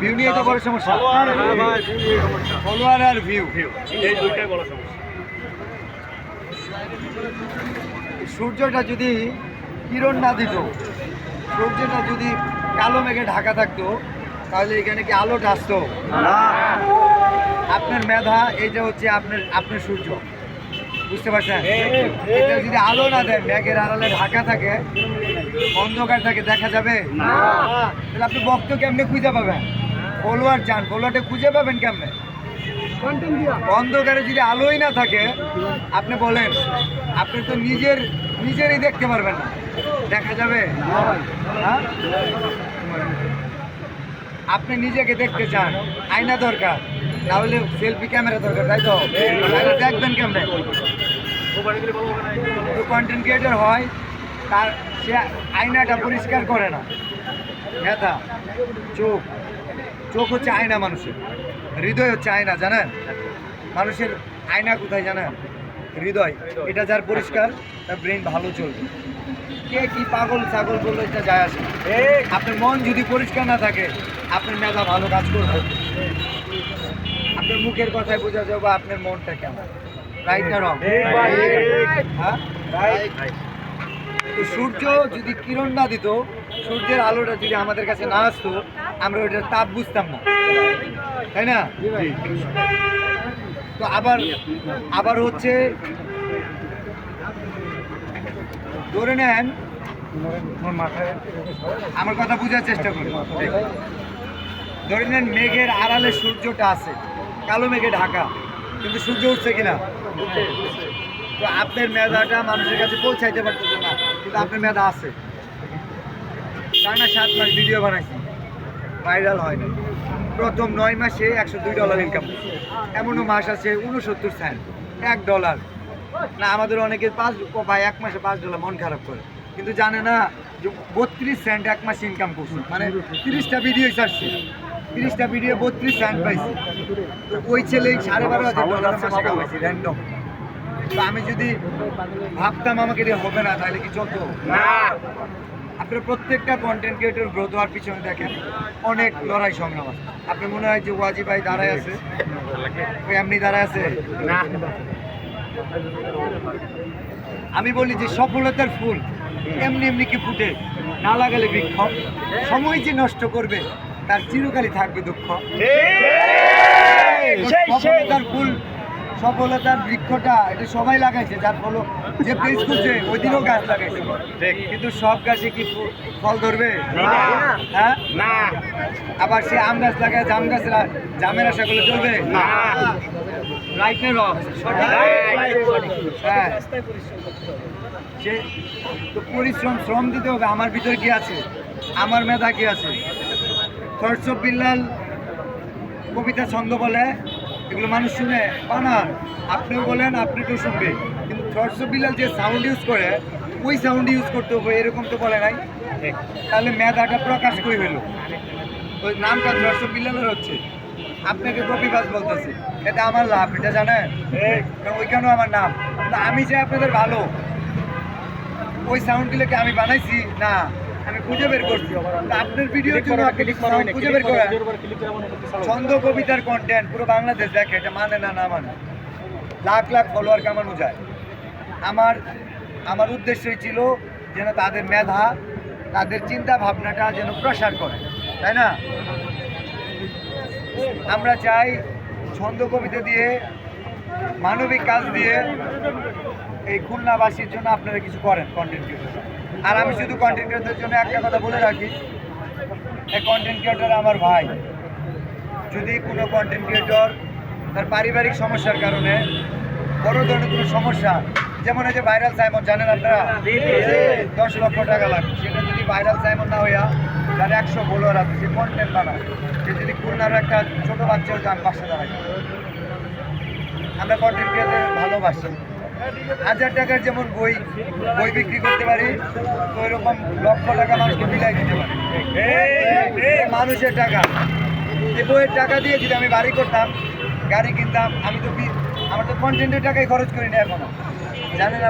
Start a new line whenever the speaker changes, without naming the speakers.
View নিয়ে তো বড় সমস্যা। ফলোয়ার আর ভিউ।
এই দুইটাই বড় সমস্যা
সূর্যটা যদি কিরণ না দিত সূর্যটা যদি কালো মেঘে ঢাকা থাকতো তাহলে এখানে কি আলোটা আসতো? আপনার মেধা এইটা হচ্ছে আপনার আপনার সূর্য। বুঝতে পারছেন? এটা যদি আলো না দেয় মেঘের আড়ালে ঢাকা থাকে অন্ধকার থাকে দেখা যাবে? তাহলে আপনি বক্ত কেমনে খুঁজে পাবেন? ফলোয়ার চান ফলোয়ারটা খুঁজে পাবেন কেমনে? অন্ধকারে যদি আলোই না থাকে আপনি বলেন আপনি তো নিজের নিজেরই দেখতে পারবেন না। দেখা যাবে? হ্যাঁ? আপনি নিজেকে দেখতে চান আয়না দরকার তাহলে সেলফি ক্যামেরা দরকার তাই তো? দেখবেন কেমনে? কন্টেন্ট ক্রিয়েটর হয় তার সে আয়নাটা পরিষ্কার করে না। মেধা চোখ। চোখ হচ্ছে আয়না মানুষের। হৃদয় হচ্ছে আয়না জানেন? মানুষের আয়না কোথায় জানেন? হৃদয়। এটা যার পরিষ্কার তার ব্রেন ভালো চলবে। কে কি পাগল ছাগল বলল এটা যায় আসে আপনার মন যদি পরিষ্কার না থাকে আপনার মেধা ভালো কাজ করবে। আপনার মুখের কথায় বোঝা যাবে আপনার মনটা কেমন। রাইট না রং হ্যাঁ? তো সূর্য যদি কিরণ না দিত সূর্যের আলোটা যদি আমাদের কাছে না আসতো আমরা ওইটার তাপ বুঝতাম না। তাই না? তো আবার আবার হচ্ছে ধরে নেন আমার কথা বোঝার চেষ্টা করি। ধরে নেন মেঘের আড়ালে সূর্যটা আছে কালো মেঘে ঢাকা কিন্তু সূর্য উঠছে কিনা? তো আপনার মেধাটা মানুষের কাছে পৌঁছাইতে পারতেছে না, কিন্তু আপনার মেধা আছে। টানা সাত মাস ভিডিও বানাইছি ভাইরাল হয়নি প্রথম নয় মাসে একশো দুই ডলার ইনকাম এমনও মাস আছে উনসত্তর সেন্ট এক ডলার না, আমাদের অনেকে পাঁচ ভাই এক মাসে পাঁচ ডলার মন খারাপ করে। কিন্তু জানে না যে বত্রিশ সেন্ট এক মাসে ইনকাম করছি। মানে তিরিশটা ভিডিও ছাড়ছি। তিরিশটা ভিডিও বত্রিশ সেন্ট পাইছি। তো ওই ছেলে সাড়ে বারো হাজার ডলার মাসে র্যান্ডম তো আমি যদি ভাবতাম আমাকে দিয়ে হবে না তাহলে কি চলতো? আপনার প্রত্যেকটা কন্টেন্ট ক্রিয়েটর গ্রোথ হওয়ার পিছনে দেখেন অনেক লড়াই সংগ্রাম আছে। আপনার মনে হয় যে ওয়াজি ভাই দাঁড়ায় আছে? এমনি দাঁড়ায় আছে? আমি বলি যে সফলতার ফুল এমনি এমনি কি ফুটে? না লাগালে বিক্ষোভ সময় যে নষ্ট করবে তার চিরকালই থাকবে দুঃখ। সফলতার ফুল সফলতার বৃক্ষটা এটা সবাই লাগাইছে যার ফলে যে পেজ করছে ওই দিনও গাছ লাগাইছে। কিন্তু সব গাছে কি ফল ধরবে? হ্যাঁ?
না।
আবার সে আম গাছ লাগায় জাম গাছ জামের আশা করলে চলবে?
না।
রাইট না রং হ্যাঁ। সে তো পরিশ্রম শ্রম দিতে হবে আমার ভিতরে কি আছে? আমার মেধা কি আছে? থরসব বিল্লাল কবিতা ছন্দ বলে এগুলো মানুষ শুনে বানান আপনিও বলেন আপনি তো শুনবে। কিন্তু থরসব বিল্লাল যে সাউন্ড ইউজ করে, ওই সাউন্ড ইউজ করতে হবে, এরকম তো বলে নাই। তাহলে মেধাটা প্রকাশ করে হলো ওই নামটা থরসব বিল্লালের হচ্ছে। আপনাকে কপিবাজ বলতেছে। এটা আমার লাভ, এটা জানেন? ওইখানেও আমার নাম। আমি চাই আপনাদের ভালো। ওই সাউন্ডগুলোকে আমি বানাইছি, না। আমি খুঁজে বের করছি। আপনার ভিডিওর জন্য আপনি খুঁজে বের করেন। ছন্দ কবিতার কন্টেন্ট পুরো বাংলাদেশ দেখে এটা মানে না না মানে। লাখ লাখ ফলোয়ার কামানো যায়। আমার আমার উদ্দেশ্যই ছিল যেন তাদের মেধা তাদের চিন্তা ভাবনাটা যেন প্রসার করে। তাই না? আমরা চাই ছন্দ কবিতা দিয়ে মানবিক কাজ দিয়ে এই খুলনাবাসীর জন্য আপনারা কিছু করেন কন্টেন্ট ক্রিয়েটার আর আমি শুধু কন্টেন্ট ক্রিয়েটারদের জন্য একটা কথা বলে রাখি। এই কন্টেন্ট ক্রিয়েটার আমার ভাই। যদি কোনো কন্টেন্ট ক্রিয়েটর তার পারিবারিক সমস্যার কারণে বড় ধরনের কোনো সমস্যা যেমন এই যে ভাইরাল সাইমন জানেন আপনারা? দশ লক্ষ টাকা লাগবে সেটা যদি ভাইরাল সাইমন না হইয়া তার একশো ফলোয়ার আছে সে কন্টেন্ট বানায়। সে যদি খুলনার একটা ছোট বাচ্চাও যান পাশে দাঁড়ায় আমরা কন্টেন্ট ক্রিয়েটার ভালোবাসি। হাজার টাকার যেমন বই বই বিক্রি করতে পারি তো ওইরকম লক্ষ টাকা মানুষকে বিলাই দিতে পারি। মানুষের টাকা। এই বইয়ের টাকা দিয়ে যদি আমি বাড়ি করতাম, গাড়ি কিনতাম, আমি তো আমার তো কন্টেন্টের টাকাই খরচ করি না এখনও। জানেন